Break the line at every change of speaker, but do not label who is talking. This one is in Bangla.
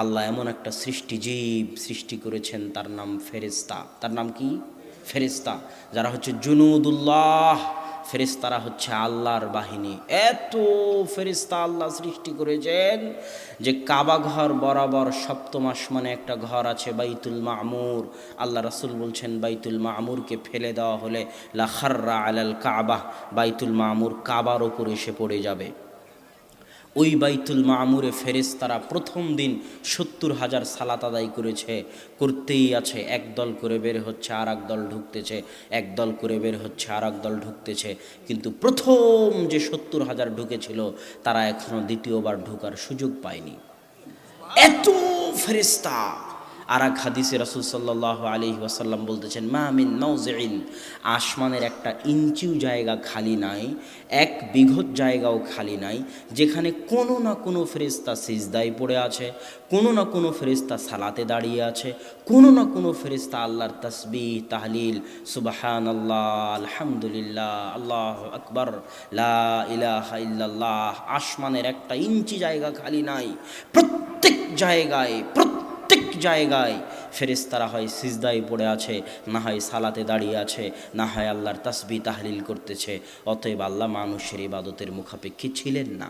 আল্লাহ এমন একটা সৃষ্টি জীব সৃষ্টি করেছেন, তার নাম ফেরেস্তা তার নাম কি? ফেরেস্তা যারা হচ্ছে জুনুদুল্লাহ ফেরেস্তারা হচ্ছে আল্লাহর বাহিনী। এত ফেরেস্তা আল্লাহ সৃষ্টি করেছেন যে কাবা ঘর বরাবর সপ্তম আসমানে একটা ঘর আছে, বাইতুল মামুর। আল্লাহ রাসুল বলছেন, বাইতুল মামুরকে ফেলে দেওয়া হলে লাখাররা আলাল কাবা, বাইতুল মামুর কাবার ওপর এসে পড়ে যাবে। ওই বাইতুল মামুরে ফেরেস তারা প্রথম দিন সত্তর হাজার সালাত আদায় করেছে। করতেই আছে, এক দল করে বের হচ্ছে আর এক দল ঢুকতেছে, এক দল করে বের হচ্ছে আর এক দল ঢুকতেছে। কিন্তু প্রথম যে সত্তর হাজার ঢুকেছিল, তারা এখনও দ্বিতীয়বার ঢুকার সুযোগ পায়নি। এত ফেরিস্তা আর এক হাদিসে রসুল সাল্লাহ আলি ওয়াসাল্লাম বলতেছেন মামিন নৌজেইন আসমানের একটা ইঞ্চিও জায়গা খালি নাই, এক বিঘত জায়গাও খালি নাই, যেখানে কোনো না কোনো ফেরিস্তা সিজদায় পড়ে আছে, কোনো না কোনো ফেরিস্তা সালাতে দাঁড়িয়ে আছে, কোনো না কোনো ফেরিস্তা আল্লাহর তসবি তাহলিল সুবাহান আল্লাহ আলহামদুলিল্লাহ, আল্লাহ আকবর ইল্লাল্লাহ, আসমানের একটা ইঞ্চি জায়গা খালি নাই, প্রত্যেক জায়গায় প্রত্যেক জায়গায় ফেরেস্তারা হয় সিজদায় পড়ে আছে, না হয় সালাতে দাঁড়িয়ে আছে, না হয় আল্লাহর তাসবি তাহলিল করতেছে। অতএব আল্লাহ মানুষের ইবাদতের মুখাপেক্ষী ছিলেন না।